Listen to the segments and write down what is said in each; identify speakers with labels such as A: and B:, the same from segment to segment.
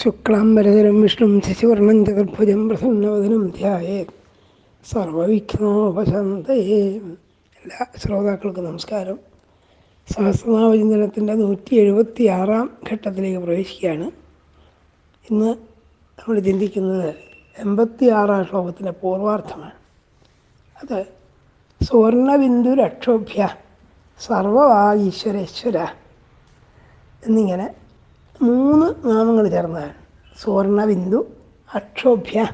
A: ശുക്ലാംബരധരം വിഷ്ണു ശശിവർണം ചതുർഭുജം പ്രസന്നവദനം ധ്യായേ സർവവിഘ്നോപശാന്തയേ എല്ലാ ശ്രോതാക്കൾക്കും നമസ്കാരം. സഹസ്രനാമചിന്തനത്തിന്റെ നൂറ്റി എഴുപത്തി ആറാം ഘട്ടത്തിലേക്ക് പ്രവേശിക്കുകയാണ്. ഇന്ന് നമ്മൾ ചിന്തിക്കുന്നത് എൺപത്തി ആറാം ശ്ലോകത്തിന്റെ പൂർവാർത്ഥമാണ്. അത് സുവർണബിന്ദു രക്ഷോഭ്യ സർവവാഗീശ്വരേശ്വര എന്നിങ്ങനെ മൂന്ന് നാമങ്ങൾ ചേർന്നതാണ്. സുവർണബിന്ദു അക്ഷോഭ്യ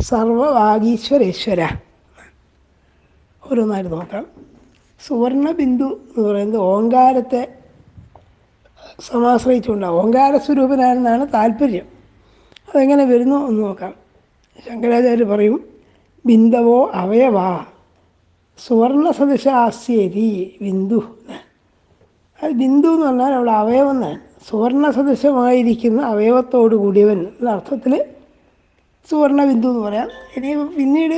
A: സർവവാഗീശ്വരേശ്വര. ഓരോന്നായിട്ട് നോക്കാം. സുവർണബിന്ദു എന്ന് പറയുന്നത് ഓങ്കാരത്തെ സമാശ്രയിച്ചുകൊണ്ടാണ്. ഓങ്കാര സ്വരൂപനാണെന്നാണ് താല്പര്യം. അതെങ്ങനെ വരുന്നു എന്ന് നോക്കാം. ശങ്കരാചാര്യർ പറയും ബിന്ദവോ അവയവാ സുവർണ സദൃശാസ്യേരി ബിന്ദു. അത് ബിന്ദു എന്ന് പറഞ്ഞാൽ അവിടെ അവയവം എന്നാണ് സുവർണ സദൃശമായിരിക്കുന്ന അവയവത്തോട് കൂടിയവൻ അർത്ഥത്തിൽ സുവർണ ബിന്ദു എന്ന് പറയാം. ഇനി പിന്നീട്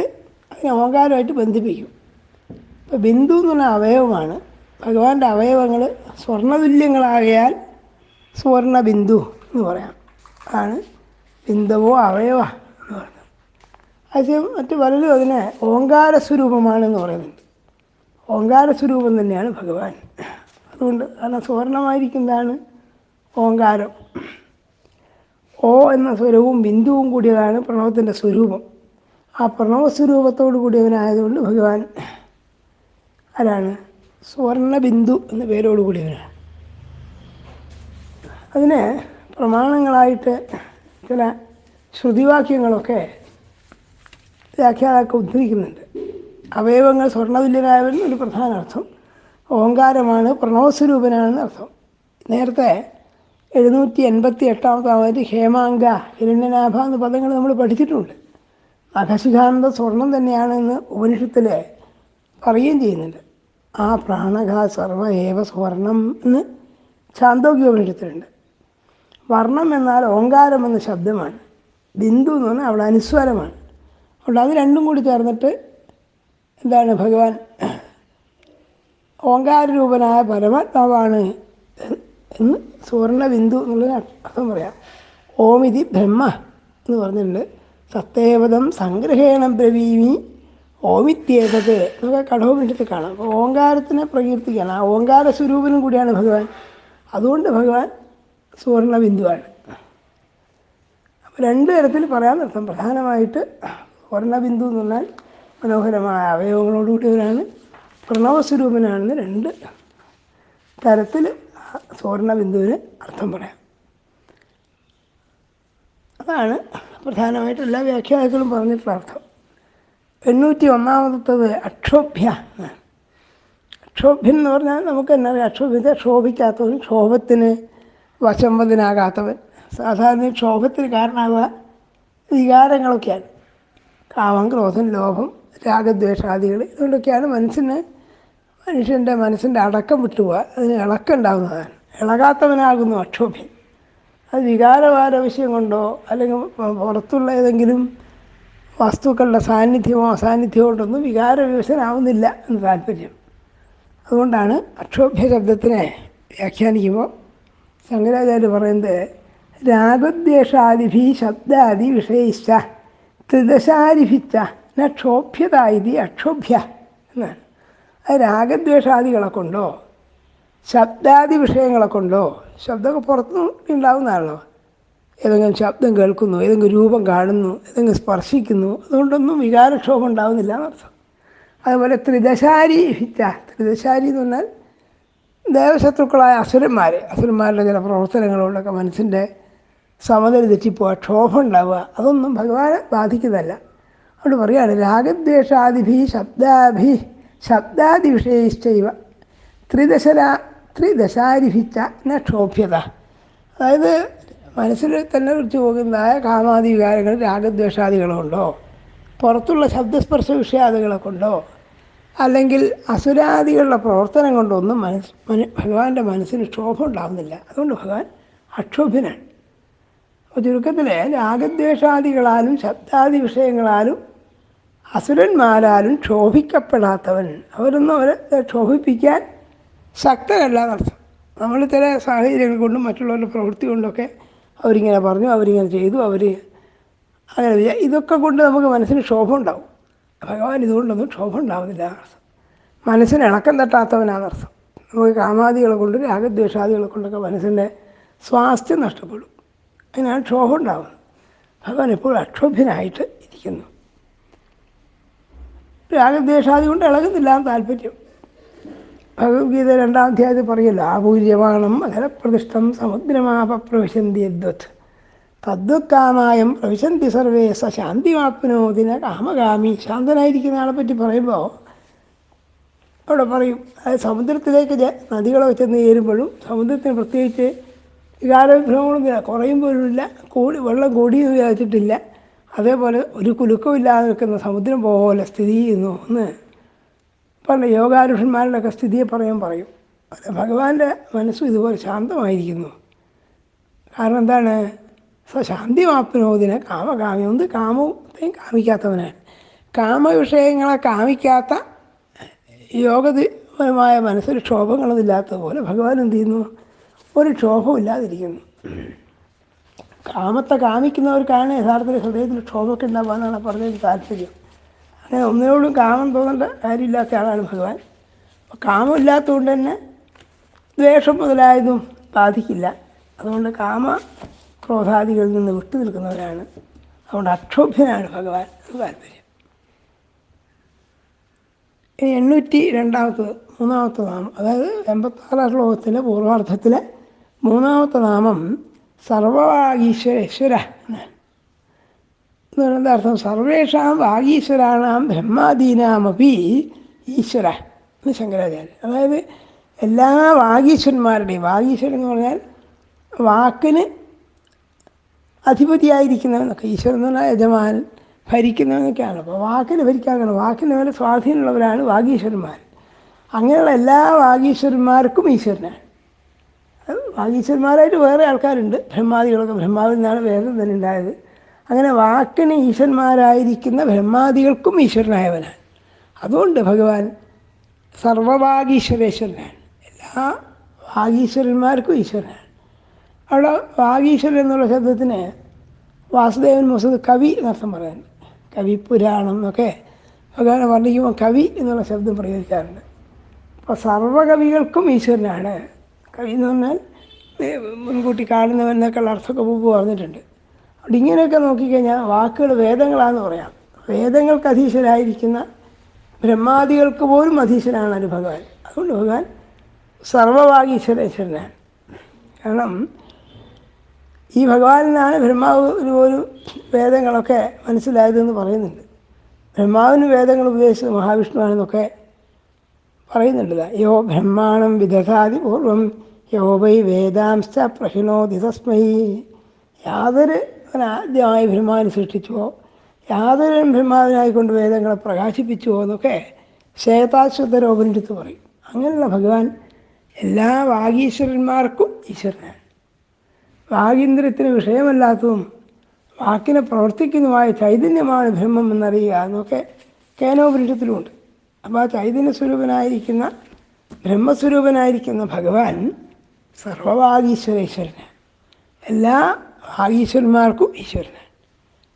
A: അതിനെ ഓങ്കാരമായിട്ട് ബന്ധിപ്പിക്കും. ഇപ്പോൾ ബിന്ദു എന്ന് പറഞ്ഞാൽ അവയവമാണ്. ഭഗവാന്റെ അവയവങ്ങൾ സ്വർണതുല്യങ്ങളാകയാൽ സുവർണ ബിന്ദു എന്ന് പറയാം. ആണ് ബിന്ദവോ അവയവ എന്ന് പറയുന്നത്. അതേസമയം മറ്റു പലരും അതിനെ ഓങ്കാര സ്വരൂപമാണെന്ന് പറയുന്നുണ്ട്. ഓങ്കാര സ്വരൂപം തന്നെയാണ് ഭഗവാൻ. അതുകൊണ്ട് കാരണം സുവർണമായിരിക്കുന്നതാണ് ഓങ്കാരം. ഓ എന്ന സ്വരവും ബിന്ദുവും കൂടിയതാണ് പ്രണവത്തിന്റെ സ്വരൂപം. ആ പ്രണവ സ്വരൂപത്തോട് കൂടിയവനായതുകൊണ്ട് ഭഗവാൻ ആരാണ്? സുവർണ ബിന്ദു എന്ന പേരോട് കൂടിയവനാണ്. അതിന് പ്രമാണങ്ങളായിട്ട് ചില ശ്രുതിവാക്യങ്ങളൊക്കെ വ്യാഖ്യാതാക്കൾ ഉദ്ധരിക്കുന്നുണ്ട്. അവയവങ്ങൾ സ്വർണതുല്യനായവൻ ഒരു പ്രധാന അർത്ഥം. ഓങ്കാരമാണ് പ്രണവസ്വരൂപനാണെന്ന് അർത്ഥം നേരത്തെ എഴുന്നൂറ്റി എൺപത്തി എട്ടാമത്താമത് ഹേമാങ്ക ഹിരണ്യനാഭ എന്ന പദങ്ങൾ നമ്മൾ പഠിച്ചിട്ടുണ്ട്. നഖശിഖാനന്ദ സ്വർണം തന്നെയാണെന്ന് ഉപനിഷത്തിൽ പറയുകയും ചെയ്യുന്നുണ്ട്. ആ പ്രാണഘ സർവ ഏവ സ്വർണം എന്ന് ചാന്തോക്യ ഉപനിഷത്തിലുണ്ട്. വർണം എന്നാൽ ഓങ്കാരം എന്ന ശബ്ദമാണ്. ബിന്ദു എന്ന് പറഞ്ഞാൽ അവിടെ അനുസ്വാരമാണ്. അതുകൊണ്ട് അത് രണ്ടും കൂടി ചേർന്നിട്ട് എന്താണ് ഭഗവാൻ? ഓങ്കാരരൂപനായ പരമാത്മാവാണ് എന്ന് സുവർണ ബിന്ദു എന്നുള്ള അർത്ഥം പറയാം. ഓമിതി ബ്രഹ്മ എന്ന് പറഞ്ഞിട്ടുണ്ട്. സത്തേവതം സംഗ്രഹേണം ബ്രവീമി ഓമിത്യേതത് എന്നൊക്കെ കടോപനിഷത്തിൽ കാണാം. അപ്പോൾ ഓങ്കാരത്തിനെ പ്രകീർത്തിക്കുകയാണ്. ആ ഓങ്കാര സ്വരൂപനും കൂടിയാണ് ഭഗവാൻ. അതുകൊണ്ട് ഭഗവാൻ സുവർണ ബിന്ദുവാണ്. അപ്പോൾ രണ്ട് തരത്തിൽ പറയാൻ പറയാനർത്ഥം പ്രധാനമായിട്ട് സ്വർണബിന്ദു എന്ന് പറഞ്ഞാൽ മനോഹരമായ അവയവങ്ങളോടുകൂടിയവരാണ്. പ്രണവസ്വരൂപനാണെന്ന് രണ്ട് തരത്തിൽ സ്വർണബിന്ദുവിന് അർത്ഥം പറയാം. അതാണ് പ്രധാനമായിട്ട് എല്ലാ വ്യാഖ്യാനത്തിലും പറഞ്ഞിട്ടുള്ള അർത്ഥം. എണ്ണൂറ്റി ഒന്നാമത്തത് അക്ഷോഭ്യ അക്ഷോഭ്യം എന്ന് പറഞ്ഞാൽ നമുക്ക് എന്നാ അറിയാം? അക്ഷോഭ്യത ക്ഷോഭിക്കാത്തവൻ ക്ഷോഭത്തിന് വശംവദനാകാത്തവൻ സാധാരണ ക്ഷോഭത്തിന് കാരണമാകുക വികാരങ്ങളൊക്കെയാണ്. കാമം ക്രോധം ലോഭം രാഗദ്വേഷാദികൾ ഇതുകൊണ്ടൊക്കെയാണ് മനസ്സിന് മനുഷ്യന്റെ മനസ്സിന്റെ അടക്കം വിട്ടുപോകാൻ അതിന് ഇളക്കുണ്ടാകുന്നതാണ് ഇളകാത്തവനാകുന്നു അക്ഷോഭ്യൻ അത് വികാരപാരവശ്യം കൊണ്ടോ അല്ലെങ്കിൽ പുറത്തുള്ള ഏതെങ്കിലും വസ്തുക്കളുടെ സാന്നിധ്യമോ അസാന്നിധ്യമോ കൊണ്ടൊന്നും വികാരവിവശനാവുന്നില്ല എന്ന് താല്പര്യം. അതുകൊണ്ടാണ് അക്ഷോഭ്യ ശബ്ദത്തിനെ വ്യാഖ്യാനിക്കുമ്പോൾ ശങ്കരാചാര്യ പറയുന്നത് രാഗദ്വേഷാദിഭി ശബ്ദാദി വിഷയിച്ച ത്രിദശാരിഭിച്ച ന ക്ഷോഭ്യത ഇത് അക്ഷോഭ്യ എന്നാണ്. രാഗദ്വേഷാദികളെ കൊണ്ടോ ശബ്ദാദി വിഷയങ്ങളെ കൊണ്ടോ ശബ്ദമൊക്കെ പുറത്തു ഉണ്ടാവുന്നതാണല്ലോ. ഏതെങ്കിലും ശബ്ദം കേൾക്കുന്നു ഏതെങ്കിലും രൂപം കാണുന്നു ഏതെങ്കിലും സ്പർശിക്കുന്നു അതുകൊണ്ടൊന്നും വികാരക്ഷോഭം ഉണ്ടാവുന്നില്ല എന്നർത്ഥം. അതുപോലെ ത്രിദശാരി ഹിറ്റ ത്രിദശാരി എന്ന് പറഞ്ഞാൽ ദേവശത്രുക്കളായ അസുരന്മാർ അസുരന്മാരുടെ ചില പ്രവർത്തനങ്ങളോടൊക്കെ മനസ്സിന്റെ സമതല തെറ്റിപ്പോവുക ക്ഷോഭം ഉണ്ടാവുക അതൊന്നും ഭഗവാനെ ബാധിക്കുന്നതല്ല. അതുകൊണ്ട് പറയുകയാണ് രാഗദ്വേഷാദിഭി ശബ്ദാഭി ശബ്ദാദി വിഷയിച്ചൈവ ത്രിദശര ത്രിദശാരിഭിച്ച നക്ഷോഭ്യത ക്ഷോഭ്യത. അതായത് മനസ്സിൽ തന്നെ കുറിച്ച് പോകുന്നതായ കാമാദി വികാരങ്ങൾ രാഗദ്വേഷാദികളുണ്ടോ? പുറത്തുള്ള ശബ്ദസ്പർശ വിഷയാദികളെ കൊണ്ടോ അല്ലെങ്കിൽ അസുരാദികളുടെ പ്രവർത്തനം കൊണ്ടൊന്നും മനസ്സ് മനു ഭഗവാന്റെ മനസ്സിന് ക്ഷോഭം ഉണ്ടാകുന്നില്ല അതുകൊണ്ട് ഭഗവാൻ അക്ഷോഭ്യനാണ്. അപ്പോൾ ചുരുക്കത്തിൽ രാഗദ്വേഷാദികളാലും ശബ്ദാദി വിഷയങ്ങളാലും അസുരന്മാരാലും ക്ഷോഭിക്കപ്പെടാത്തവൻ. അവരൊന്നും അവരെ ക്ഷോഭിപ്പിക്കാൻ ശക്തനല്ല എന്നർത്ഥം. നമ്മൾ ചില സാഹചര്യങ്ങൾ കൊണ്ടും മറ്റുള്ളവരുടെ പ്രവൃത്തി കൊണ്ടൊക്കെ അവരിങ്ങനെ പറഞ്ഞു അവരിങ്ങനെ ചെയ്തു അവർ അങ്ങനെ ഇതൊക്കെ കൊണ്ട് നമുക്ക് മനസ്സിന് ക്ഷോഭം ഉണ്ടാവും. ഭഗവാൻ ഇതുകൊണ്ടൊന്നും ക്ഷോഭം ഉണ്ടാവുന്നില്ല എന്നർത്ഥം. മനസ്സിന് ഇണക്കം തട്ടാത്തവനാണെന്നർത്ഥം നമുക്ക് കാമാദികളെ കൊണ്ട് രാഗദ്വേഷാദികളെ കൊണ്ടൊക്കെ മനസ്സിന്റെ സ്വാസ്ഥ്യം നഷ്ടപ്പെടും. അതിനാണ് ക്ഷോഭം ഉണ്ടാവുന്നത്. ഭഗവാൻ എപ്പോഴും അക്ഷോഭ്യനായിട്ട് ഇരിക്കുന്നു. രാഗദ്വേഷാദി കൊണ്ട് ഇളകുന്നില്ല എന്ന് താല്പര്യം. ഭഗവത്ഗീത രണ്ടാം അധ്യായത്തിൽ പറയല്ലോ ആപൂര്യമാണം മകരപ്രതിഷ്ഠം സമുദ്രമാപ പ്രവിശന്തി യദ്വത്. തദ്വത്കാമായം പ്രവിശന്തി സർവേ സ ശാന്തിമാപ്നോദിന കാമകാമി. ശാന്തനായിരിക്കുന്ന ആളെ പറ്റി പറയുമ്പോൾ അവിടെ പറയും അതായത് സമുദ്രത്തിലേക്ക് നദികളൊക്കെ ചെന്ന് ചേരുമ്പോഴും സമുദ്രത്തിന് പ്രത്യേകിച്ച് വികാരവിഭ്രമങ്ങളൊന്നുമില്ല കുറയുമ്പോഴുമില്ല കൂടി വെള്ളം കൂടിയെന്ന് വിചാരിച്ചിട്ടില്ല അതേപോലെ ഒരു കുലുക്കമില്ലാതെ നിൽക്കുന്ന സമുദ്രം പോലെ സ്ഥിതി ചെയ്യുന്നു എന്ന് പണ്ട് യോഗാരുഷന്മാരുടെയൊക്കെ സ്ഥിതിയെ പറയാൻ പറയും. ഭഗവാന്റെ മനസ്സും ഇതുപോലെ ശാന്തമായിരിക്കുന്നു. കാരണം എന്താണ്? ശാന്തി മാപ്പിനോദിനെ കാമകാമി ഒന്ന് കാമത്തെയും കാമിക്കാത്തവനാണ്. കാമവിഷയങ്ങളെ കാമിക്കാത്ത യോഗപരമായ മനസ്സിൽ ക്ഷോഭങ്ങളൊന്നും ഇല്ലാത്തതുപോലെ ഭഗവാൻ എന്ത് ചെയ്യുന്നു? ഒരു ക്ഷോഭവും ഇല്ലാതിരിക്കുന്നു. കാമത്തെ കാമിക്കുന്നവർക്കാണ് യഥാർത്ഥത്തിൽ ഹൃദയത്തിൽ ക്ഷോഭമൊക്കെ ഉണ്ടാവുക എന്നാണ് പറഞ്ഞതിന് താല്പര്യം. അങ്ങനെ ഒന്നിനോടും കാമം തോന്നേണ്ട കാര്യമില്ലാത്ത ആളാണ് ഭഗവാൻ. അപ്പോൾ കാമം ഇല്ലാത്തതുകൊണ്ട് തന്നെ ദ്വേഷം മുതലായതും ബാധിക്കില്ല. അതുകൊണ്ട് കാമ ക്രോധാദികളിൽ നിന്ന് വിട്ടു നിൽക്കുന്നവരാണ്. അതുകൊണ്ട് അക്ഷോഭ്യനാണ് ഭഗവാൻ താല്പര്യം. ഇനി എണ്ണൂറ്റി രണ്ടാമത്തത് മൂന്നാമത്തെ നാമം. അതായത് എൺപത്താറാം ശ്ലോകത്തിലെ പൂർവാർത്ഥത്തിലെ മൂന്നാമത്തെ നാമം സർവവാഗീശ്വരേശ്വര ഈശ്വര എന്ന് പറയുന്നത് അർത്ഥം സർവേഷാം വാഗീശ്വരാണാം ബ്രഹ്മാദീനാമപി ഈശ്വര എന്ന് ശങ്കരാചാര്യൻ അതായത് എല്ലാ വാഗീശ്വരന്മാരുടെയും വാഗീശ്വരൻ എന്ന് പറഞ്ഞാൽ വാക്കിന് അധിപതിയായിരിക്കുന്നവനൊക്കെ ഈശ്വരൻ എന്ന് പറഞ്ഞാൽ യജമാൻ ഭരിക്കുന്നവനൊക്കെയാണ്. അപ്പോൾ വാക്കിന് ഭരിക്കാനാണ്. വാക്കിന് മേലെ സ്വാധീനമുള്ളവരാണ് വാഗീശ്വരന്മാർ അങ്ങനെയുള്ള എല്ലാ വാഗീശ്വരന്മാർക്കും ഈശ്വരനാണ്. അത് വാഗീശ്വരന്മാരായിട്ട് വേറെ ആൾക്കാരുണ്ട്. ബ്രഹ്മാദികളൊക്കെ ബ്രഹ്മാവിൽ നിന്നാണ് വേദം തന്നെ ഉണ്ടായത്. അങ്ങനെ വാക്കിന് ഈശ്വരന്മാരായിരിക്കുന്ന ബ്രഹ്മാദികൾക്കും ഈശ്വരനായവനാണ്. അതുകൊണ്ട് ഭഗവാൻ സർവവാഗീശ്വരേശ്വരനാണ് എല്ലാ വാഗീശ്വരന്മാർക്കും ഈശ്വരനാണ്. അവിടെ വാഗീശ്വരൻ എന്നുള്ള ശബ്ദത്തിന് വാസുദേവൻ മുസദ് കവി എന്നർത്ഥം പറയാൻ കവി പുരാണം എന്നൊക്കെ ഭഗവാനെ വർണിക്കുമ്പോൾ കവി എന്നുള്ള ശബ്ദം പ്രയോഗിക്കാറുണ്ട്. അപ്പോൾ സർവകവികൾക്കും ഈശ്വരനാണ്. കവി എന്ന് പറഞ്ഞാൽ മുൻകൂട്ടി കാണുന്നവെന്നൊക്കെയുള്ള അർത്ഥമൊക്കെ മുമ്പ് പറഞ്ഞിട്ടുണ്ട്. അവിടെ ഇങ്ങനെയൊക്കെ നോക്കിക്കഴിഞ്ഞാൽ വാക്കുകൾ വേദങ്ങളാണെന്ന് പറയാം. വേദങ്ങൾക്ക് അധീശ്വരായിരിക്കുന്ന ബ്രഹ്മാദികൾക്ക് പോലും അധീശനാണ് ഒരു ഭഗവാൻ. അതുകൊണ്ട് ഭഗവാൻ സർവവാഗീശ്വരേശ്വരനാണ് കാരണം ഈ ഭഗവാനിനാണ് ബ്രഹ്മാവ് ഒരു പോലും വേദങ്ങളൊക്കെ മനസ്സിലായതെന്ന് പറയുന്നുണ്ട്. ബ്രഹ്മാവിന് വേദങ്ങൾ ഉപദേശിച്ചത് മഹാവിഷ്ണുവാണെന്നൊക്കെ പറയുന്നുണ്ട്. യോ ബ്രഹ്മാണം വിദധാതി പൂർവം യോ വൈ വേദാംശ പ്രഹിണോതി തസ്മൈ. യാതൊരു ആദ്യമായി ബ്രഹ്മാവിനെ സൃഷ്ടിച്ചുവോ യാതൊരു ബ്രഹ്മാവിനായിക്കൊണ്ട് വേദങ്ങളെ പ്രകാശിപ്പിച്ചുവോ എന്നൊക്കെ ശ്വേതാശ്വതരോപനിടത്ത് പറയും. അങ്ങനെയുള്ള ഭഗവാൻ എല്ലാ വാഗീശ്വരന്മാർക്കും ഈശ്വരനാണ്. വാഗീന്ദ്രത്തിന് വിഷയമല്ലാത്തതും വാക്കിനെ പ്രവർത്തിക്കുന്നതുമായ ചൈതന്യമാണ് ബ്രഹ്മം എന്നറിയുക എന്നൊക്കെ കേനോപനിഷത്തിലുമുണ്ട് അപ്പോൾ ആ ചൈതന്യ സ്വരൂപനായിരിക്കുന്ന ബ്രഹ്മസ്വരൂപനായിരിക്കുന്ന ഭഗവാൻ സർവവാഗീശ്വരേശ്വരനാണ് എല്ലാ ഭാഗീശ്വരന്മാർക്കും ഈശ്വരനാണ്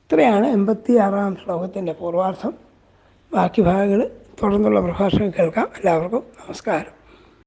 A: ഇത്രയാണ് എൺപത്തി ആറാം ശ്ലോകത്തിന്റെ പൂർവാർത്ഥം ബാക്കി ഭാഗങ്ങൾ തുടർന്നുള്ള പ്രഭാഷണം കേൾക്കാം. എല്ലാവർക്കും നമസ്കാരം.